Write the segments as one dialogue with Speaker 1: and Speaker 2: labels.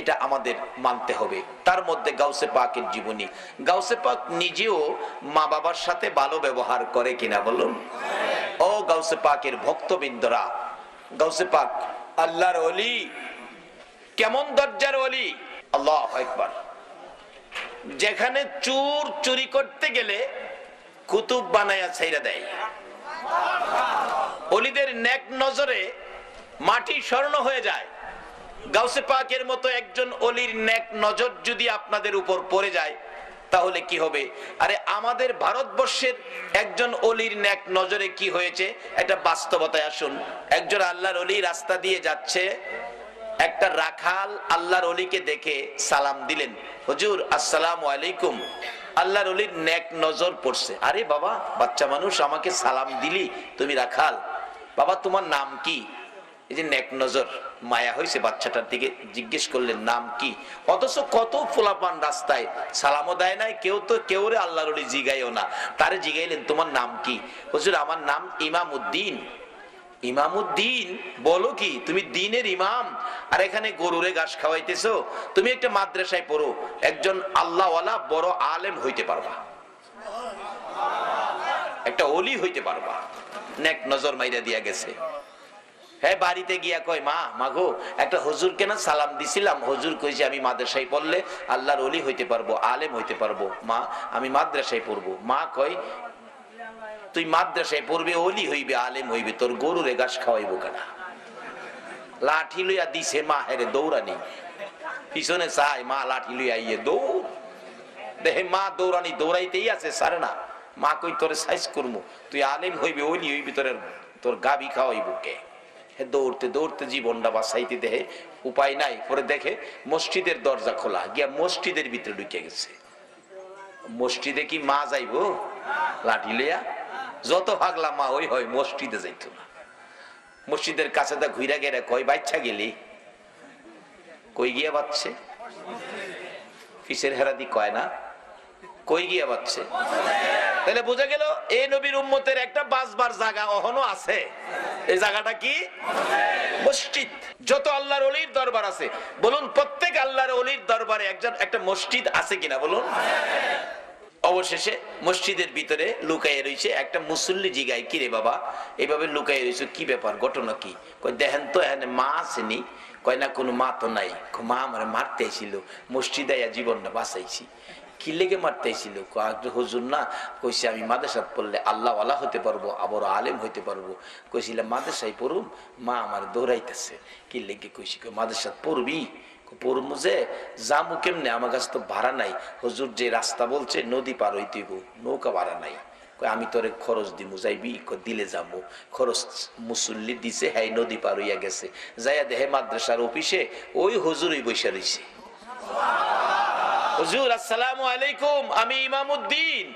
Speaker 1: এটা আমাদের মানতে হবে। তার মধ্যে গাউসে পাকের জীবনী। গাউসে পাক নিজেও মা বাবার সাথে ভালো ব্যবহার করে কিনা বলুন। ও গাউসে পাকের ভক্তবৃন্দরা, গাউসে পাক আল্লাহর অলি কেমন দরজার অলি আল্লাহ একবার যেখানে চুর চুরি করতে গেলে কুতুব বানায়া ছাইরা দেয়। অলিদের নেক নজরে মাটি স্বর্ণ হয়ে যায়। গাউসে পাকের মতো একজন অলির নেক নজর যদি আপনাদের উপর পড়ে যায়, তাহলে কি হবে? আরে আমাদের ভারতবর্ষের একজন অলির নেক নজরে কি হয়েছে? এটা বাস্তবতায় আসুন। একজন আল্লাহর অলি রাস্তা দিয়ে যাচ্ছে, একটা রাখাল আল্লাহর অলিকে দেখে সালাম দিলেন। হুজুর, আসসালাম আলাইকুম। আল্লাহর অলির নেক নজর পড়ছে। আরে বাবা, বাচ্চা মানুষ, আমাকে সালাম দিলি, তুমি রাখাল। বাবা, তোমার নাম কি? এই যে নেক নজর। মায়া হয়েছে বাচ্চাটার দিকে জিজ্ঞেস করলেন, নাম কি? অথচ কত ফোলাপান রাস্তায় সালামও দেয় নাই, কেউ তো কেউ রে আল্লাহর জিগাইও না। তারে জিগাইলেন, তোমার নাম কি? হুজুর, আমার নাম ইমাম উদ্দিন ইমামুদ্দিন? বলো কি? তুমি দিনের ইমাম? আর এখানে গরুরে ঘাস খাওয়াইতেছো? তুমি একটা মাদ্রাসায় পড়ো, একজন আল্লাহওয়ালা বড় আলেম হইতে পারবা। একটা অলি হইতে পারবা। নেক নজর মাইরা দিয়া গেছে। হ্যাঁ বাড়িতে গিয়া কয়, মা, মাগো, একটা হুজুর কেনা সালাম দিছিলাম। হুজুর কইছে, আমি মাদ্রাসায় পড়লে আল্লাহর অলি হইতে পারব, আলেম হইতে পারব। মা, আমি মাদ্রাসায় পড়ব। মা কয়, তুই মাদ্রাসায় পড়বে অলি হইবে, আলেম হইবে, তোর গরুরে ঘাস খাওয়াইবো কেনা লাঠি লইয়া দিছে, মা, হেরে দৌড়ানি। পিছনে চাই মা, লাঠি লইয়া ইয়ে দৌড়। দেখে মা দৌড়ানি, দৌড়াইতেই আছে, সারে না। মা কই, তোরে সাইজ করমু, তুই আলেম হইবে অলি হইবি তোর তোর গাবি খাওয়াইবো কে? দৌড়তে দৌড়তে জীবনটা বাসাইতে দেহে, উপায় নাই। পরে দেখে মসজিদের দরজা খোলা, গিয়া মসজিদের ভিতরে ঢুকে গেছে। মসজিদে কি মা যাইবো? লাঠি লইয়া? যত ভাগলা মা ওই হয় মসজিদে যাইত না। মসজিদের কাছে তা ঘুরা গেলে কয়, বাচ্চা গেলি? কই গিয়া বাচ্চে? ফিসের হেরাদি কয় না? কই গিয়া বাচ্চে? তাহলে বোঝা গেল এই নবীর উম্মতের একটা বাসবার জায়গা অহনো আছে। এই জায়গাটা কি? মসজিদ। যত আল্লাহর অলির দরবার আছে বলুন প্রত্যেক আল্লাহর অলির দরবারে একজন একটা মসজিদ আছে কিনা বলুন। অবশেষে মসজিদের ভিতরে লুকাইয়ে রয়েছে একটা মুসল্লি জিগায় কি রে বাবা এইভাবে লুকাইয়ে রয়েছে কি ব্যাপার ঘটনা কি? কই দেখেন তো এখানে মা আসেনি কয় না কোনো মা তো নাই। কয়, মা আমার মারতে আইছিল মসজিদে জীবনটা বাঁচাইছি। কি লেগে মারতে আইছিল কয়, হুজুর না কইছে আমি মাদ্রাসাত পড়লে আল্লাহ আল্লাহ হতে পারব আবার আলেম হইতে পারব। কইছিলাম মাদ্রাসায় পড়ুম? মা আমার দৌড়াইতেছে। কি লেগে কইছি কয়, মাদ্রাসাত পড়বি? পড়মু যে জামু কেমনে? আমার কাছে তো ভাড়া নাই। হুজুর যে রাস্তা বলছে নদী পার হইতে হইবো, নৌকা ভাড়া নাই। আমি তোরে খরচ দিমু যাইবি? দিলে যাব খরচ মুসল্লি দিছে হ্যাঁ নদী পার হইয়া গেছে। যাইয়া দেহে মাদ্রাসার অফিসে ওই হুজুরই বৈশা রইছে। হুজুর, আসসালামু আলাইকুম, আমি ইমামউদ্দিন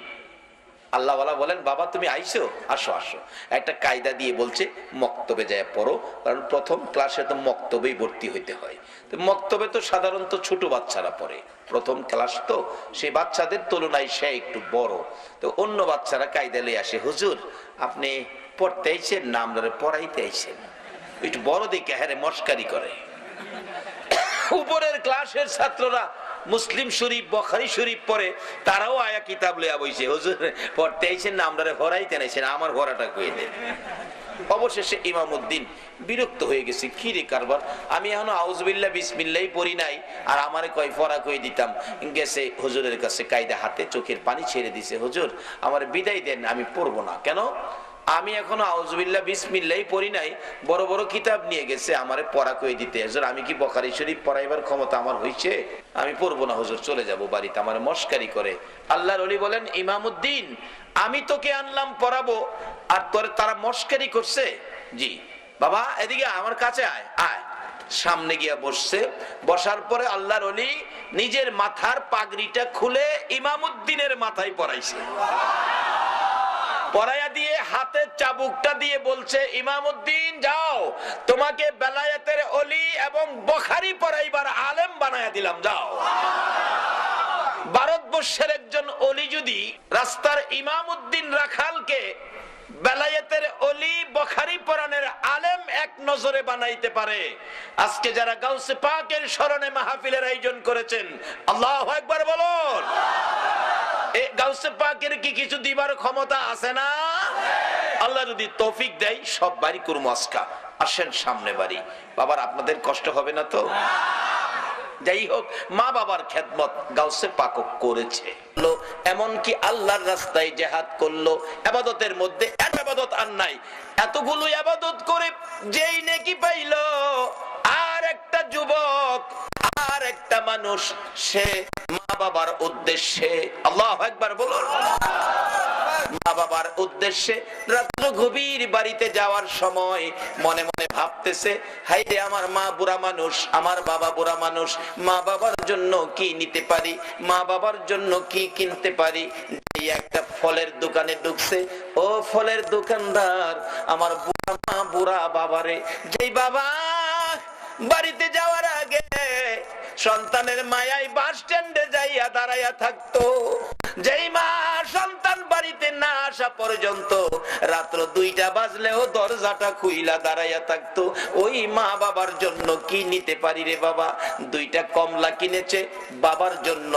Speaker 1: আল্লাহ বলেন, বাবা, তুমি আইসো, আসো আসো। একটা কায়দা দিয়ে বলছে, মক্তবে যায় পড়ো, কারণ প্রথম ক্লাসে তো মক্তবেই ভর্তি হইতে হয়। তো মক্তবে তো সাধারণত ছোট বাচ্চারা পড়ে। প্রথম ক্লাস তো সেই বাচ্চাদের তুলনায় সে একটু বড়। তো অন্য বাচ্চারা কায়দা লিয়ে আসে, হুজুর, আপনি পড়তে আইছেন না আমরা পড়াইতে আইছেন একটু বড় দিকে হ্যাঁ মস্কারি করে। উপরের ক্লাসের ছাত্ররা মুসলিম শরীফ, বখারি শরীফ পরে তারাও আয়া কিতাব লইয়া বইছে। হুজুর পড়তে আইছেন না আমরা ভরাইতে নাইছেন আমার ভরাটা কয়ে দেন? অবশেষে ইমাম উদ্দিন বিরক্ত হয়ে গেছে, কি রে কারবার? আমি এখনও আউজবিল্লা বিসমিল্লাই পড়ি নাই, আর আমারে কয়, ফরা কই দিতাম? গেছে হুজুরের কাছে কায়দা হাতে, চোখের পানি ছেড়ে দিছে, হুজুর, আমার বিদায় দেন, আমি পড়ব না। কেন? আমি এখনও আউজবিল্লা বিসমিল্লাই পড়ি নাই, বড় বড় কিতাব নিয়ে গেছে, আমারে পড়া কয়ে দিতে। হুজুর, আমি কি বখারি শরীফ পড়াইবার ক্ষমতা আমার হইছে? আমি পড়ব না, হুজুর, চলে যাব বাড়িতে, আমার মস্কারি করে। আল্লাহর অলি বলেন ইমামউদ্দিন আমি তোকে আনলাম পড়াবো, আর তোর, তারা মস্কারি করছে? জি। বাবা, এদিকে আমার কাছে আয় আয়। সামনে গিয়া বসছে, বসার পরে আল্লাহর অলি নিজের মাথার পাগড়িটা খুলে ইমামউদ্দিনের মাথায় পরাইছে পরাইয়া দিয়ে হাতের চাবুকটা দিয়ে বলছে ইমামউদ্দিন যাও। তোমাকে বেলায়েতের অলি এবং বখারি পড়াইবার আলেম বানায়া দিলাম, যাও। ভারতবর্ষের একজন অলি যদি রাস্তার ইমামউদ্দিন রাখালকে বেলায়েতের অলি, বখারি পরানের আলেম এক নজরে বানাইতে পারে। আজকে যারা গাউসে পাকের স্মরণে মাহফিলের আয়োজন করেছেন, আল্লাহ একবার বলুন। পাকের কি কিছু দিবার ক্ষমতা আছে না? আল্লাহ যদি দেয়, সব বাড়ি আজকা। আসেন সামনে বাড়ি। বাবার আপনাদের কষ্ট হবে না তো? যাই হোক, মা বাবার খেদমত গাউসে পাক করেছে। এমনকি আল্লাহর রাস্তায় জেহাদ করল। আবাদতের মধ্যে এক আবাদত আর নাই। এতগুলো আবাদত করে যেই নেকি পাইলো, আর একটা যুবক, আর একটা মানুষ, সে বাবার উদ্দেশ্যে, আল্লাহ একবার বলুন। মা বাবার উদ্দেশ্যে রাত্র গভীর বাড়িতে যাওয়ার সময় মনে মনে ভাবতেছে হাই রে আমার মা বুড়া মানুষ, আমার বাবা বুড়া মানুষ মা বাবার জন্য কি নিতে পারি মা বাবার জন্য কি কিনতে পারি? একটা ফলের দোকানে ঢুকছে। ও ফলের দোকানদার, আমার বুড়া মা বুড়া বাবারে, যেই বাবা বাড়িতে যাওয়ার আগে সন্তানের মায়াই বাস স্ট্যান্ডে যাইয়া দাঁড়াইয়া থাকতো। যেই মা আসা পর্যন্ত রাত্র দুইটা বাজলেও দরজাটা খুইলা দাঁড়াইয়া থাকতো। ওই মা বাবার জন্য কি নিতে পারি রে বাবা? দুইটা কমলা কিনেছে বাবার জন্য,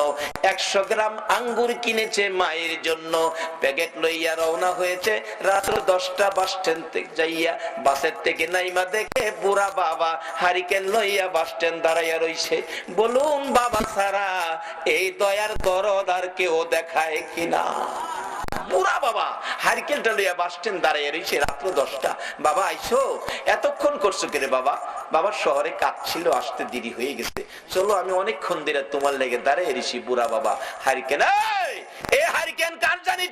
Speaker 1: একশো গ্রাম আঙ্গুর কিনেছে মায়ের জন্য। প্যাকেট লইয়া রওনা হয়েছে, রাত্র দশটা বাস স্ট্যান্ড যাইয়া। বাসের থেকে নাইমা দেখে বুড়া বাবা হারিকেন লইয়া বাস স্ট্যান্ড দাঁড়াইয়া রইছে। বলুন বাবা সারা, এই দয়ার দরদ আর কেউ দেখায় কিনা? বাবা লইয়া বাস স্ট্যান্ড রইছে রাত্র দশটা। বাবা, আইসো? এতক্ষণ করছ কেরে বাবা? বাবা, শহরে কাজ ছিল আসতে দেরি হয়ে গেছে। চলো, আমি অনেকক্ষণ তোমার লেগে দাঁড়িয়ে বুড়া বাবা। হারিকেন হারিকেন জানি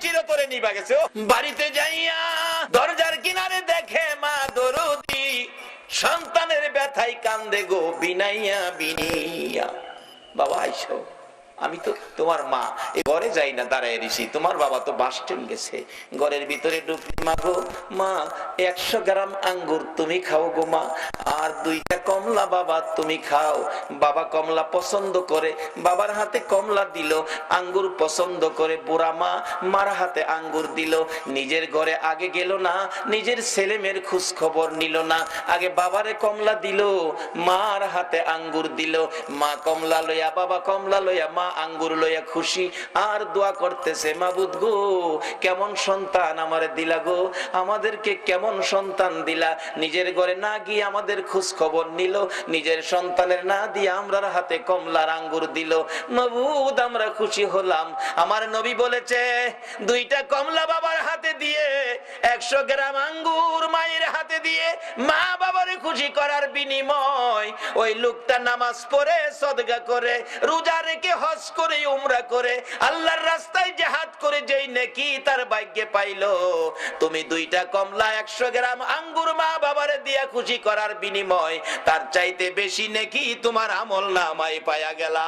Speaker 1: নিবা গেছে বাড়িতে যাইয়া দরজার কিনারে দেখে মা দরদি, সন্তানের ব্যথায় কান্দে গো, বিনাইয়া বিনিয়া। বাবা, আইসো। আমি তো তোমার মা। এ ঘরে যাই না, দাঁড়ায় ঋষি। তোমার বাবা তো বাস গেছে। ঘরের ভিতরে ঢুকি মা গো। মা, একশো গ্রাম আঙ্গুর তুমি খাও গো মা। আর দুইটা কমলা বাবা তুমি খাও। বাবা কমলা পছন্দ করে, বাবার হাতে কমলা দিল। আঙ্গুর পছন্দ করে, বুড়া মা মার হাতে আঙ্গুর দিল। নিজের ঘরে আগে গেল না, নিজের ছেলে মেয়ের খোঁজ খবর নিল না। আগে বাবারে কমলা দিল, মার হাতে আঙ্গুর দিল। মা কমলা লইয়া, বাবা কমলা লইয়া, মা আঙ্গুর লইয়া খুশি, আর দোয়া করতেছে, মাবুদ গো, কেমন সন্তান আমারে দিলা গো? আমাদেরকে কেমন সন্তান দিলা? নিজের ঘরে না গিয়ে আমাদের খোঁজ খবর নিল, নিজের সন্তানের না দিয়ে আমরার হাতে কমলার আঙ্গুর দিল। মাবুদ, আমরা খুশি হলাম। আমার নবী বলেছে, দুইটা কমলা বাবার হাতে দিয়ে, একশো গ্রাম আঙ্গুর মায়ের হাতে দিয়ে মা বাবারে খুশি করার বিনিময়, ওই লোকটা নামাজ পড়ে, সদগা করে, রোজা রেখে হজ করে, উমরা করে, আল্লাহর রাস্তায় জেহাদ করে যেই নেকি তার ভাগ্যে পাইলো। তুমি দুইটা কমলা, একশো গ্রাম আঙ্গুর মা বাবারে দিয়া খুশি করার বিনিময়, তার চাইতে বেশি নেকি তোমার আমল নামাই পায়া গেলা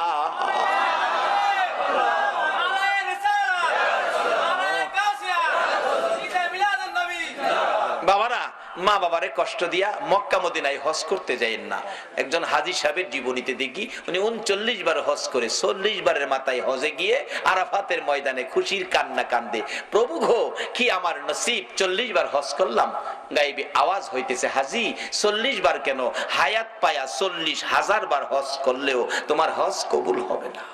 Speaker 1: মা বাবারে কষ্ট দিয়া মক্কা মদিনায় হজ করতে যাইেন না। একজন হাজি সাহেবের জীবনীতে দেখি, উনি উনচল্লিশ বার হজ করে চল্লিশ বারের মাথায় হজে গিয়ে আরাফাতের ময়দানে খুশির কান্না কান্দে। প্রভু গো, কি আমার নসিব? চল্লিশ বার হজ করলাম। গাইবে, আওয়াজ হইতেছে, হাজি, চল্লিশ বার কেন? হায়াত পায়া চল্লিশ হাজার বার হজ করলেও তোমার হজ কবুল হবে না।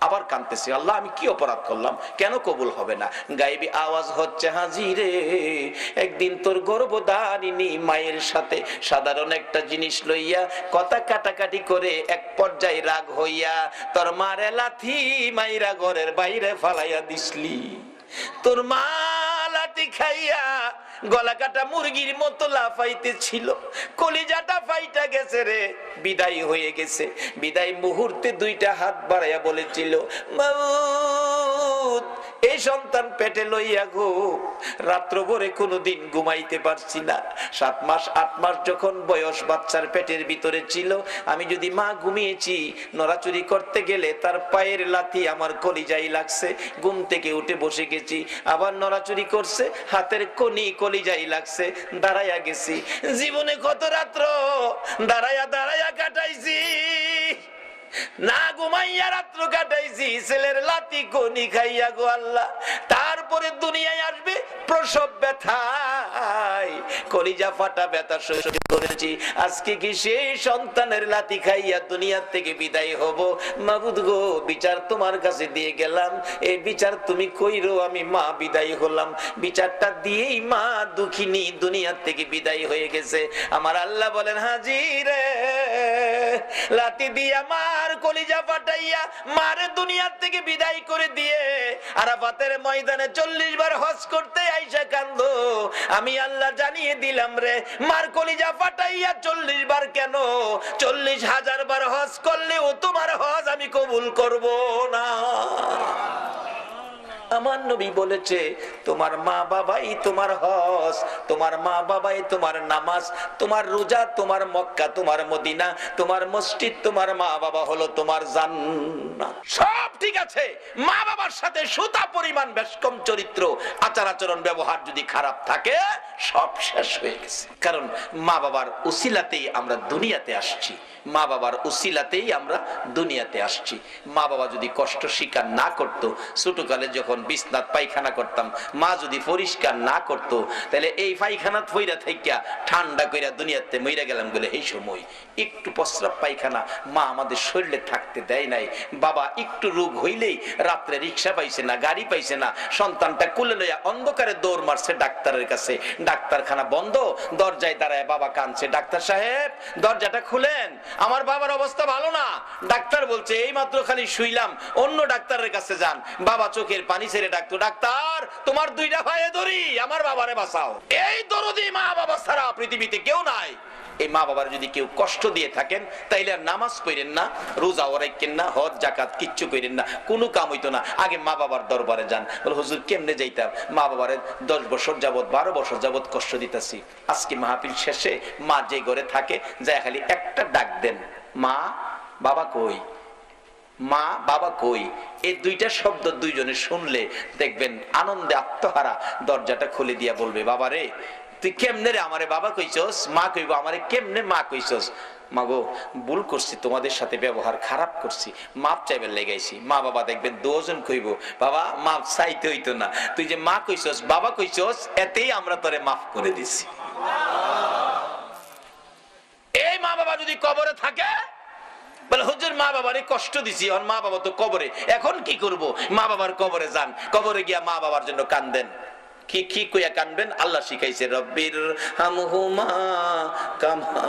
Speaker 1: আবার কানতেছি, আল্লাহ, আমি কি অপরাধ করলাম? কেন কবুল হবে না? গাইবি আওয়াজ হচ্ছে হাজিরে একদিন তোর গর্ব গর্ভদারিণী মায়ের সাথে সাধারণ একটা জিনিস লইয়া কথা কাটাকাটি করে এক পর্যায়ে রাগ হইয়া তোর মারে লাথি মাইরা ঘরের বাইরে ফালাইয়া দিসলি। তোর মা লাঠি খাইয়া গলা কাটা মুরগির মতো লাফাইতে ছিল কলিজাটা ফাইটা গেছে রে, বিদায় হয়ে গেছে। বিদায় মুহূর্তে দুইটা হাত বাড়াইয়া বলেছিল মাউত এই সন্তান পেটে লইয়া গো, রাত্র ভরে কোনোদিন ঘুমাইতে পারছি না। সাত মাস, আট মাস যখন বয়স বাচ্চার পেটের ভিতরে ছিল, আমি যদি মা ঘুমিয়েছি নড়াচুরি করতে গেলে তার পায়ের লাথি আমার কলিজাই লাগছে, ঘুম থেকে উঠে বসে গেছি, আবার নড়াচুরি করছে, হাতের কনি কলিজাই লাগছে, দাঁড়াইয়া গেছি। জীবনে কত রাত্র দাঁড়াইয়া দাঁড়াইয়া কাটাইছি। না ঘুমাইয়া রাত্র কাটাইছি, ছেলের লাতি কনি খাইয়া গো আল্লাহ। তারপরে দুনিয়ায় আসবে প্রসব ব্যথায়। কলিজা ফাটা ব্যথা সহ্য করেছি। আজকে কি সেই সন্তানের লাতি খাইয়া দুনিয়ার থেকে বিদায় হব? মাবুদ গো, বিচার তোমার কাছে দিয়ে গেলাম। এই বিচার তুমি কইরো, আমি মা বিদায় হলাম। বিচারটা দিয়েই মা দুঃখিনী দুনিয়ার থেকে বিদায় হয়ে গেছে। আমার আল্লাহ বলেন, হাজিরে। লাতি দিয়ে আমার কলিজা ফাটাইয়া মারে দুনিয়ার থেকে বিদায় করে দিয়ে আরাফাতের ময়দানে চল্লিশ বার হজ করতে আইসা কান্দ আমি আল্লাহ জানিয়ে দিলাম রে, মার কলিজা ফাটাইয়া চল্লিশ বার কেন? চল্লিশ হাজার বার হজ করলেও তোমার হজ আমি কবুল করব না। আমার নবী বলেছে, তোমার মা বাবাই তোমার হস তোমার মা বাবাই তোমার নামাজ, তোমার রোজা তোমার মক্কা, তোমার মদিনা, তোমার মসজিদ, তোমার মা বাবা হলো তোমার জান্নাত। সব ঠিক আছে, মা বাবার সাথে সুতা পরিমাণ বেশ কম চরিত্র, আচার আচরণ, ব্যবহার যদি খারাপ থাকে সব শেষ হয়ে গেছে। কারণ মা বাবার উসিলাতেই আমরা দুনিয়াতে আসছি। মা বাবার উসিলাতেই আমরা দুনিয়াতে আসছি। মা বাবা যদি কষ্ট স্বীকার না করত, ছোটকালে যখন বিছনাত পায়খানা করতাম, মা যদি পরিষ্কার না করত, তাহলে এই পায়খানা থইরা থাইকা, ঠান্ডা কইরা দুনিয়াতে মইরা গেলাম বলে এই সময়। একটু প্রস্রাব পায়খানা মা আমাদের শরীরে থাকতে দেয় নাই। বাবা একটু রোগ হইলেই রাত্রে রিক্সা পাইছে না, গাড়ি পাইছে না, সন্তানটা কুলে লইয়া অন্ধকারে দৌড় মারছে ডাক্তারের কাছে। ডাক্তারখানা বন্ধ, দরজায় দাঁড়ায় বাবা কাঁদছে। ডাক্তার সাহেব, দরজাটা খুলেন। আমার বাবার অবস্থা ভালো না। ডাক্তার বলছে এই মাত্র খালি শুইলাম, অন্য ডাক্তারের কাছে যান। বাবা চোখের পানি ছেড়ে ডাকতো, ডাক্তার, তোমার দুইটা ভাইয়ে ধরি, আমার বাবারে বাঁচাও। এই দরদি মা বাবা ছাড়া পৃথিবীতে কেউ নাই। এই মা বাবার যদি কেউ কষ্ট দিয়ে থাকেন, তাইলে আর নামাজ পড়েন না, রোজা ওরাইকেন না, হজ জাকাত কিচ্ছু করেন না, কোনো কাম হইতো না। আগে মা বাবার দরবারে যান। বলে, হুজুর, কেমনে যাইতাম? মা বাবারে দশ বছর যাবত বারো বছর যাবত কষ্ট দিতেছি। আজকে মাহফিল শেষে মা যে ঘরে থাকে, যায় খালি একটা ডাক দেন। মা, বাবা কই? মা, বাবা কই? এই দুইটা শব্দ দুইজনে শুনলে দেখবেন আনন্দে আত্মহারা দরজাটা খুলে দিয়া বলবে বাবা রে তুই কেমনে রে আমারে বাবা কইছস? মা কইব, আমারে কেমনে মা কইছস? মাগো ভুল করছি, তোমাদের সাথে ব্যবহার খারাপ করছি, মাপ চাইবার লেগাইছি মা বাবা দেখবেন দুজন কইব, বাবা, মাপ চাইতে হইতো না। তুই যে মা কইছস, বাবা কইছস, এতেই আমরা তোরে মাফ করে দিছি। এই মা বাবা যদি কবরে থাকে, বলে, হুজুর, মা বাবারে কষ্ট দিছি, আর মা বাবা তো কবরে। এখন কি করব? মা বাবার কবরে যান। কবরে গিয়া মা বাবার জন্য কান্দেন। কি কি কইয়া কানবেন? আল্লাহ শিখাইছে, রব্বির হামহুমা কামা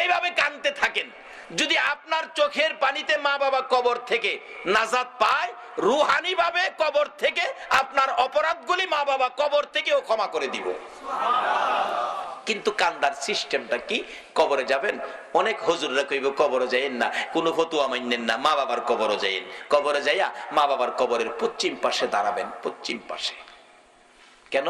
Speaker 1: এইভাবে কানতে থাকেন। যদি আপনার চোখের পানিতে মা বাবা কবর থেকে নাজাদ পায় রুহানি ভাবে কবর থেকে আপনার অপরাধগুলি মা বাবা কবর থেকেও ক্ষমা করে দিব। কিন্তু কান্দার সিস্টেমটা কি? কবরে যাবেন? অনেক হজুররা কইব, কবরে যাইেন না। কোনো ফতুয়া মাইনেন না, মা বাবার কবরে যাইেন কবরে যাইয়া মা বাবার কবরের পশ্চিম পাশে দাঁড়াবেন, পশ্চিম পাশে। কেন?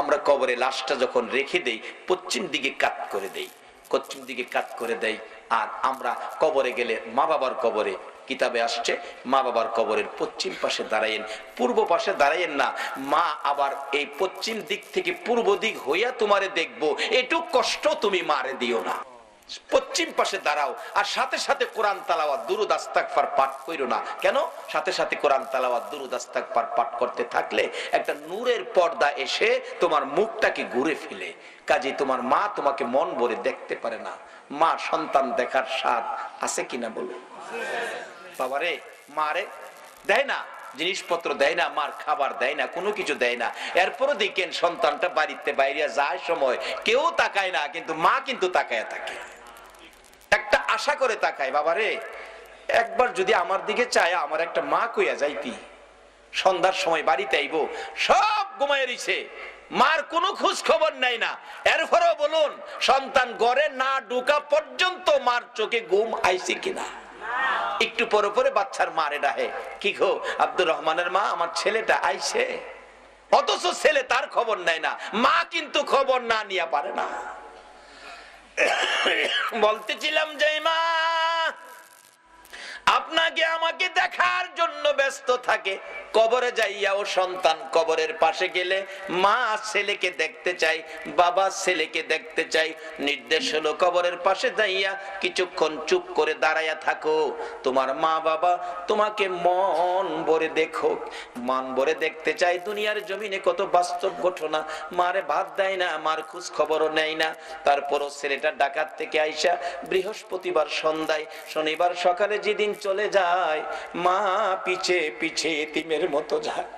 Speaker 1: আমরা কবরে লাশটা যখন রেখে দেই, পশ্চিম দিকে কাত করে দেই। পশ্চিম দিকে কাত করে দেই, আর আমরা কবরে গেলে মা বাবার কবরে কিতাবে আসছে, মা বাবার কবরের পশ্চিম পাশে দাঁড়াইন পূর্ব পাশে দাঁড়াইন না, মা আবার এই পশ্চিম দিক থেকে পূর্ব দিক হইয়া তোমারে দেখব। এটুক কষ্ট তুমি মারে দিও না। পশ্চিম পাশে দাঁড়াও, আর সাথে সাথে কোরআন তালাওয়াত, দুরুদ আস্তাকফার পাঠ কইরো না। কেন? সাথে সাথে কোরআন তালাওয়াত, দুরুদ আস্তাকফার পাঠ করতে থাকলে একটা নূরের পর্দা এসে তোমার মুখটাকে ঘুরে ফেলে। কাজে তোমার মা তোমাকে মন ভরে দেখতে পারে না। মা সন্তান দেখার স্বাদ আছে কিনা বলো বাবারে, মারে। দেয় না, জিনিসপত্র দেয় না, মার খাবার দেয় না, কোনো কিছু দেয় না। এরপরও দেখেন সন্তানটা বাড়িতে বাইরে যায় সময়, কেউ তাকায় না, কিন্তু মা কিন্তু তাকায় থাকে। একটা আশা করে তাকায়, বাবারে, একবার যদি আমার দিকে চায়, আমার একটা মা কইয়া যাইতি সন্ধ্যার সময় বাড়িতে আইব, সব ঘুমায় রইছে। মার কোনো খোঁজ খবর নাই না। এরপরেও বলুন, সন্তান গড়ে না ঢুকা পর্যন্ত মার চোখে ঘুম আইছে কিনা? একটু পরে পরে বাচ্চার মারে ডাহে। কি গো, আব্দুর রহমানের মা, আমার ছেলেটা আইসে? অথচ ছেলে তার খবর নেয় না। মা কিন্তু খবর না নিয়ে পারে না। বলতেছিলাম যে, মা, আপনাকে আমাকে দেখার জন্য ব্যস্ত থাকে। কবরে যাইয়া ও সন্তান কবরের পাশে গেলে মা ছেলেকে দেখতে চাই, বাবা ছেলেকে দেখতে চাই। নির্দেশ হলো কবরের পাশে যাইয়া কিছুক্ষণ চুপ করে দাঁড়াইয়া থাকো। তোমার মা বাবা তোমাকে মন ভরে দেখো মন ভরে দেখতে চাই দুনিয়ার জমিনে কত বাস্তব ঘটনা। মারে ভাত দেয় না, মার খোঁজ খবরও নেয় না। তারপরও ছেলেটা ডাকাত থেকে আইসা বৃহস্পতিবার সন্ধ্যায়, শনিবার সকালে যেদিন চলে যায়, মা পিছে পিছে এতিমের মতো যায়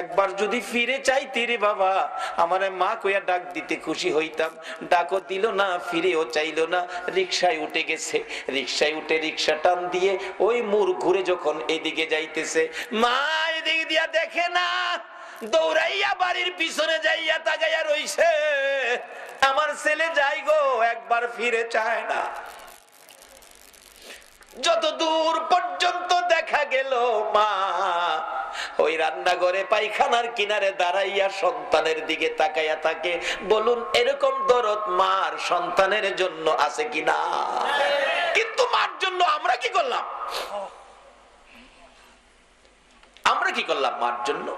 Speaker 1: একবার যদি ফিরে চাইতে রে বাবা, আমারে মা কইয়া ডাক দিতে খুশি হইতাম। ডাকও দিল না, ফিরেও চাইলো না। রিক্সায় উঠে গেছে। রিক্সায় উঠে রিক্সা টান দিয়ে ওই মুর ঘুরে যখন এদিকে যাইতেছে, মা, এদিকে দিয়া দেখে না, দৌড়াইয়া বাড়ির পিছনে যাইয়া তাকাইয়া রইছে। আমার ছেলে যাই গো, একবার ফিরে চায় না। যত দূর পর্যন্ত দেখা গেল মা ওই রান্নাঘরে পায়খানার কিনারে দাঁড়াইয়া সন্তানের দিকে তাকাইয়া থাকে। বলুন, এরকম দরদ মার সন্তানের জন্য আছে কিনা? কিন্তু মার জন্য আমরা কি করলাম? আমরা কি করলাম মার জন্য?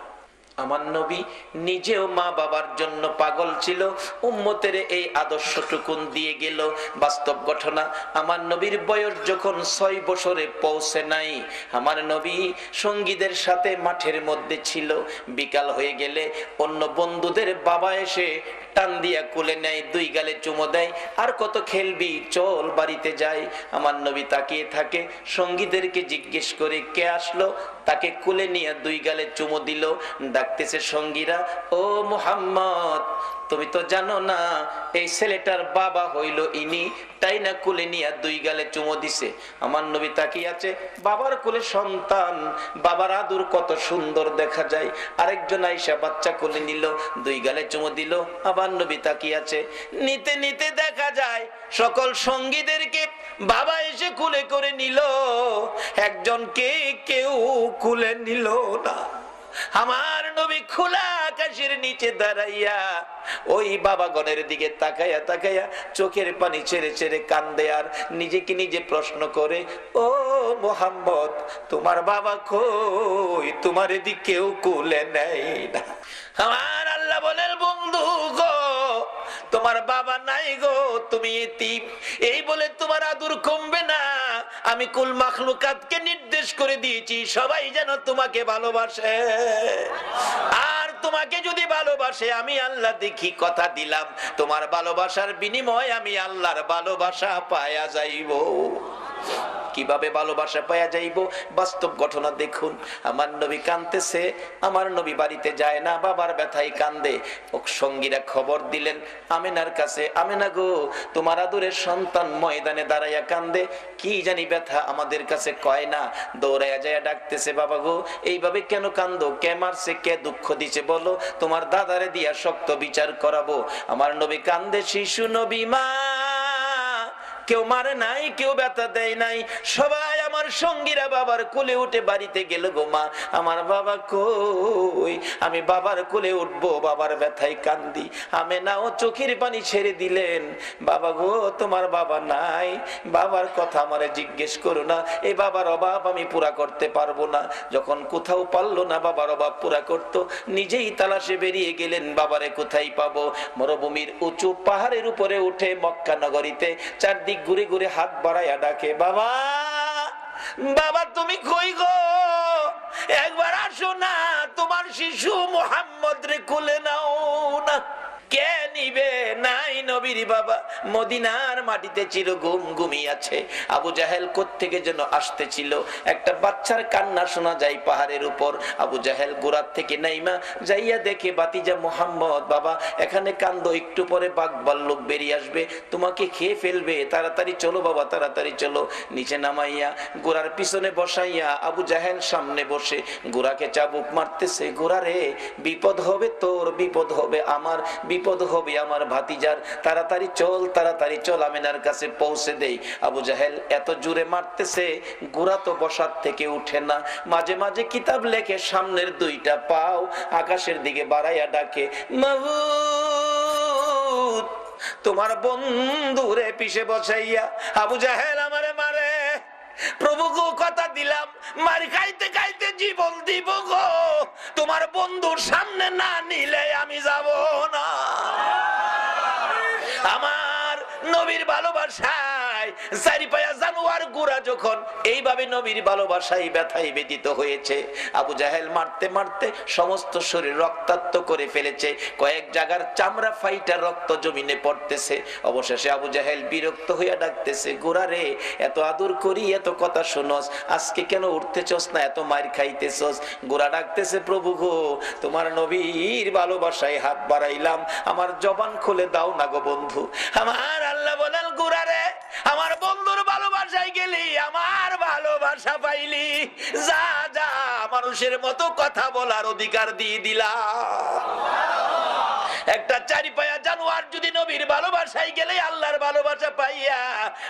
Speaker 1: আমার নবী নিজেও মা বাবার জন্য পাগল ছিল, উম্মতের এই আদর্শটুকুন দিয়ে গেল। বাস্তব ঘটনা, আমার নবীর বয়স যখন ছয় বছরে পৌঁছে নাই, আমার নবী সঙ্গীদের সাথে মাঠের মধ্যে ছিল। বিকাল হয়ে গেলে অন্য বন্ধুদের বাবা এসে টান দিয়া কুলে নেয়, দুই গালে চুমো দেয়। আর কত খেলবি, চল বাড়িতে যাই। আমার নবী তাকিয়ে থাকে, সঙ্গীদেরকে জিজ্ঞেস করে কে আসলো? তাকে কুলে নিয়ে দুই গালে চুমো দিল। ডাকতেছে সঙ্গীরা, ও মুহাম্মদ, তুমি তো জানো না, এই ছেলেটার বাবা হইল ইনি। তাই না কুলে নিয়ে দুই গালে চুমো দিছে? আমার নবী তাকিয়ে আছে, বাবার কুলে সন্তান, বাবার আদুর কত সুন্দর দেখা যায়। আরেকজন আইসা বাচ্চা কোলে নিল, দুই গালে চুমো দিল। আবার নবী তাকিয়ে আছে নিতে নিতে দেখা যায়, সকল সঙ্গীদেরকে বাবা এসে কুলে করে নিল। একজনকে কেউ কুলে নিল না। আমার নবী খোলা আকাশের নিচে দাঁড়াইয়া ওই বাবাগণের দিকে তাকাইয়া তাকাইয়া চোখের পানি ছেড়ে ছেড়ে কান্দে আর নিজেকে নিজে প্রশ্ন করে, ও মোহাম্মদ, তোমার বাবা কই? তোমার এদিকেও কুলে নেই না। আমার আল্লাহ বলেন, বন্ধু গো তোমার বাবা নাই গো, তুমি এই বলে তোমার আদুর কমবে না। আমি কুল মাখলুকাতকে নির্দেশ করে দিয়েছি, সবাই যেন তোমাকে ভালোবাসে। আর তোমাকে যদি ভালোবাসে, আমি আল্লাহ দেখি কথা দিলাম। তোমার ভালোবাসার বিনিময় আমি আল্লাহর ভালোবাসা পায়া যাইব। কীভাবে ভালোবাসা পাওয়া যাইব? বাস্তব ঘটনা দেখুন। আমার নবী কানতেছে আমার নবী বাড়িতে যায় না, বাবার ব্যথায় কান্দে। সঙ্গীরা খবর দিলেন, আমেনার কাছে, আমেনা গো, তোমার আদরের সন্তান ময়দানে দাঁড়াইয়া কান্দে। কি জানি ব্যথা আমাদের কাছে কয় না। দৌড়াইয়া যায় ডাকতেছে, বাবা গো, এইভাবে কেন কান্দো? কে মারছে, কে দুঃখ দিছে বলো? তোমার দাদারে দিয়া শক্ত বিচার করাবো। আমার নবী কান্দে, শিশু নবী মা কেউ মারে নাই কেউ ব্যথা দেয় নাই। সবাই আমার সঙ্গীরা বাবার কোলে উঠে বাড়িতে গেল গো মা। আমার বাবা কই? আমি বাবার কোলে উঠবো, বাবার ব্যথায় কান্দি। আমি না ও চোখের পানি ছেড়ে দিলেন। বাবা গো, তোমার বাবা নাই। বাবার কথা আমারে জিজ্ঞেস করো না। এই বাবার অভাব আমি পুরা করতে পারব না। যখন কোথাও পারল না, বাবার অভাব পুরা করতো। নিজেই তালাশে বেরিয়ে গেলেন, বাবারে কোথায় পাবো? মরুভূমির উঁচু পাহাড়ের উপরে উঠে মক্কা নগরীতে চারদিক ঘুরে ঘুরে হাত বাড়াইয়া ডাকে, বাবা! বাবা তুমি কই গো? একবার আসো না তোমার শিশু মোহাম্মদ রে কোলে নাও না। কে নিবে? নাই নবীর বাবা। মদিনার মাটিতে চির ঘুম ঘুমিয়াছে। আবু জাহেল যেন আসতেছিল? একটা বাচ্চার কান্না শোনা যায় পাহাড়ের উপর। আবু জাহেল গোড়ার থেকে যাইয়া দেখে, বাতিজা মোহাম্মদ, বাবা, এখানে কান্দ, একটু পরে বাঘ লোক বেরিয়ে আসবে। তোমাকে খেয়ে ফেলবে। তাড়াতাড়ি চলো, বাবা, তাড়াতাড়ি চলো। নিচে নামাইয়া, গোড়ার পিছনে বসাইয়া আবু জাহেল সামনে বসে, গোড়াকে চাবুক মারতেছে। গোড়ারে বিপদ হবে তোর, বিপদ হবে আমার, বিপদ হবে আমার ভাতিজার। তাড়াতাড়ি চল তাড়াতাড়ি চল, আমিনার কাছে পৌঁছে দেই। আবু জাহেল এত জুড়ে মারতেছে গোড়া তো বসার থেকে উঠে না। মাঝে মাঝে কিতাব লেখে, সামনের দুইটা পাও আকাশের দিকে বাড়াইয়া ডাকে তোমার বন্ধুরে পিছে বসাইয়া আবু জাহেল আমারে মারে। প্রভু গো কথা দিলাম। মার খাইতে খাইতে জীবন দিব গো। তোমার বন্ধুর সামনে না নিলে আমি যাব না। আমার নবীর অবশেষে আবু জাহেল বিরক্ত হইয়া ডাকতেছে, গোড়া রে, এত আদর করি, এত কথা শোনস, আজকে কেন উঠতেছস না, এত মার খাইতেছস? গোড়া ডাকতেছে, প্রভু গো, তোমার নবীর ভালোবাসায় হাত বাড়াইলাম, আমার জবান খুলে দাও না গো বন্ধু। আমার আল্লাহ বলেন, গোড়া রে আমার বন্ধুর ভালোবাসায় গেলি, আমার ভালোবাসা পাইলি। যা যা, মানুষের মতো কথা বলার অধিকার দিয়ে দিলা একটা চারি পায়া জানোয়ার যদি নবীর ভালোবাসায় গেলে আল্লাহর ভালোবাসা পাইয়া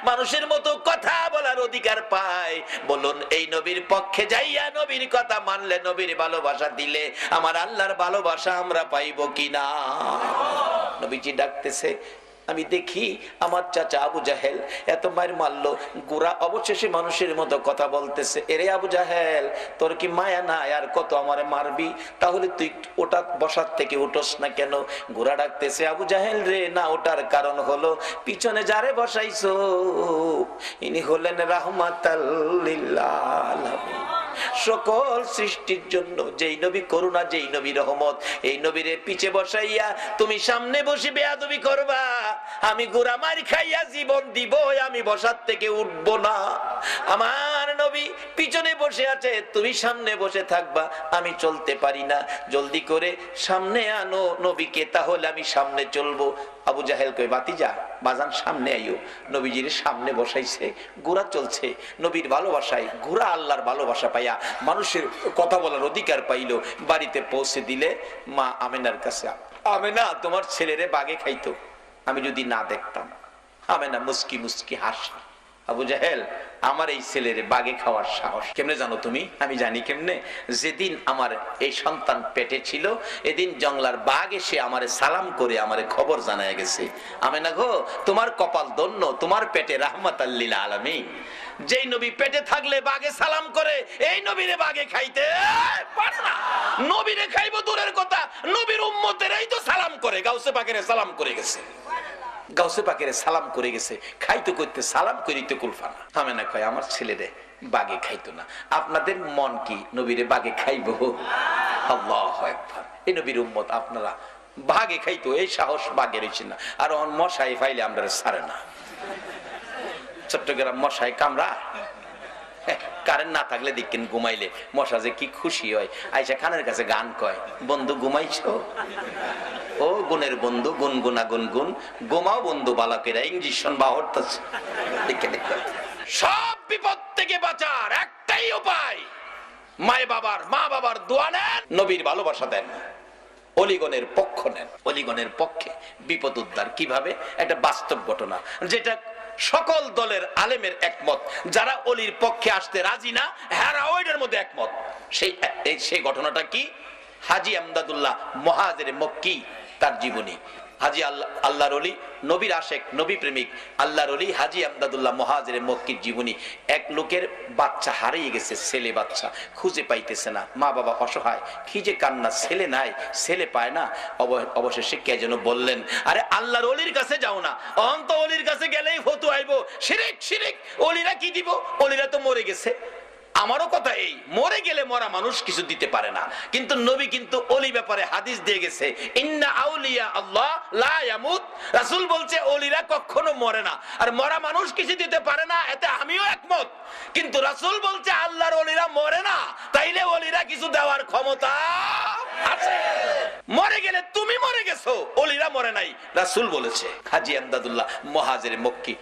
Speaker 1: মানুষের মতো কথা বলার অধিকার পায়। বলুন, এই নবীর পক্ষে যাইয়া নবীর কথা মানলে নবীর ভালোবাসা দিলে আমার আল্লাহর ভালোবাসা আমরা পাইব কিনা? নবীজি ডাকতেছে আমি দেখি আমার চাচা আবু জাহেল এত মায়ের মারলো গোড়া অবশেষে মানুষের মতো কথা বলতেছে, এরে আবু জাহেল, তোর কি মায়া নাই? আর কত আমারে মারবি? তাহলে তুই ওটা বসার থেকে উঠোস না কেন? গোড়া ডাকতেছে, আবু জাহেল রে, না ওটার কারণ হলো, পিছনে যারে বসাইছো, ইনি হলেন রাহমাতাল্লিল্লাহ সকল সৃষ্টির জন্য, যেই নবী করুণা, যেই নবী রহমত, এই নবীরে পিছে বসাইয়া, তুমি সামনে বসে বেয়াদবি করবা। আমি গোড়া মারি খাইয়া জীবন দিব আমি বসার থেকে উঠবো না। আমার নবী পিছনে বসে আছে, তুমি সামনে বসে থাকবা, আমি চলতে পারি না। জলদি করে সামনে আনো নবীকে, তাহলে আমি সামনে চলবো। আবু জাহেল কই বাতি যা বাজান সামনে আইও। নবীজির সামনে বসাইছে গোড়া চলছে, নবীর ভালোবাসায় গোড়া আল্লাহর ভালোবাসা পাইয়া মানুষের কথা বলার অধিকার পাইল। বাড়িতে পৌঁছে দিলে, মা আমেনার কাছে, আমেনা, তোমার ছেলেরে বাগে খাইতো, আমি যদি না দেখতাম। আমেনা মুস্কি মুস্কি হাসি। আবু জাহেল আমার এই ছেলের বাগে খাওয়ার সাহস। কেমনে জানো তুমি? আমি জানি কেমনে? যেদিন আমার এই সন্তান পেটে ছিল, এদিন জংলার বাঘ এসে আমারে সালাম করে আমারে খবর জানায় গেছে। আমি না গো, তোমার কপাল দন্য তোমার পেটে রাহমাত আল্লিল আলমী যেই নবী পেটে থাকলে বাঘে সালাম করে, এই নবীরে বাঘে খাইতে পারে না। নবীরে খাইবো দূরের কথা, নবীর উম্মতের এই তো সালাম করে, গাউসে বাঘের সালাম করে গেছে। গাউসে পাকের সালাম করে গেছে, খাইতে করতে সালাম করিতে কুলফানা থামে না কয়, আমার ছেলেরে বাগে খাইতো না। আপনাদের মন কি নবীরে বাগে খাইব? আল্লাহ এই নবীর উম্মত, আপনারা বাগে খাইতো, এই সাহস বাগে রয়েছে না। আর মশাই ফাইলে আমরা সারে না। চট্টগ্রাম মশাই কামরা কারেন্ট না থাকলে দেখেন ঘুমাইলে। মশা যে কি খুশি হয়। আইসা খানের কাছে গান কয়, বন্ধু ঘুমাইছো? ও গুণের বন্ধু, গুনগুনা গুনগুন গোমাও বন্ধু বালকেরা, ইঞ্জেকশন বা সব বিপদ থেকে বাঁচার একটাই উপায়। মায় বাবার, মা বাবার দোয়া নেন, নবীর ভালোবাসা দেন। অলিগণের পক্ষ নেন। অলিগণের পক্ষে বিপদ উদ্ধার কীভাবে? একটা বাস্তব ঘটনা। যেটা সকল দলের আলেমের একমত। যারা অলির পক্ষে আসতে রাজি না হ্যারা ওইটার মধ্যে একমত। সেই সেই ঘটনাটা কি? হাজি আমদাদুল্লাহ মহাজের মক্কি তার জীবনী। হাজি আল্লাহ আল্লাহর অলি নবীর আশেক, নবী প্রেমিক, আল্লাহর অলি হাজি আমদাদুল্লাহ মহাজের মক্কির জীবনী। এক লোকের বাচ্চা হারিয়ে গেছে, ছেলে বাচ্চা খুঁজে পাইতেছে না। মা বাবা অসহায় খিজে কান্না, ছেলে নাই, ছেলে পায় না। অবশেষে কে যেন বললেন, আরে আল্লাহর অলির কাছে যাও না অন্ত অলির কাছে গেলেই ফতু আইবো। শিরিক শিরিক অলিরা কি দিব? অলিরা তো মরে গেছে। আমারও কথা এই, মরে গেলে মরা মানুষ কিছু দিতে পারে না। কিন্তু নবী কিন্তু অলি ব্যাপারে হাদিস দিয়ে গেছে, ইন্না আউলিয়া আল্লাহ লা ইয়ামুত। রাসূল বলছে, অলিরা কখনো মরে না। আর মরা মানুষ কিছু দিতে পারে না, এতে আমিও একমত। কিন্তু রাসূল বলছে, আল্লাহর অলিরা মরে না, তাইলে অলিরা কিছু দেওয়ার ক্ষমতা আছে। মরে গেলে তুমি মরে গেছো, অলিরা মরে নাই। রাসূল বলেছে, হাজী আমদাদুল্লাহ মহাজের মক্কি।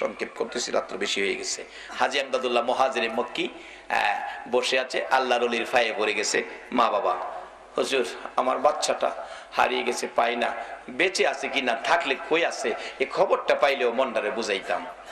Speaker 1: সংক্ষেপ করতেছি, রাত্র বেশি হয়ে গেছে। হাজি আমদাদুল্লাহ মহাজিরে মক্কি বসে আছে আল্লাহ রলির ফায়ে পড়ে গেছে মা বাবা। হজুর, আমার বাচ্চাটা হারিয়ে গেছে, পাই না। বেঁচে আছে কি না, থাকলে কই আছে? এ খবরটা পাইলেও মন্ডারে বুঝাইতাম।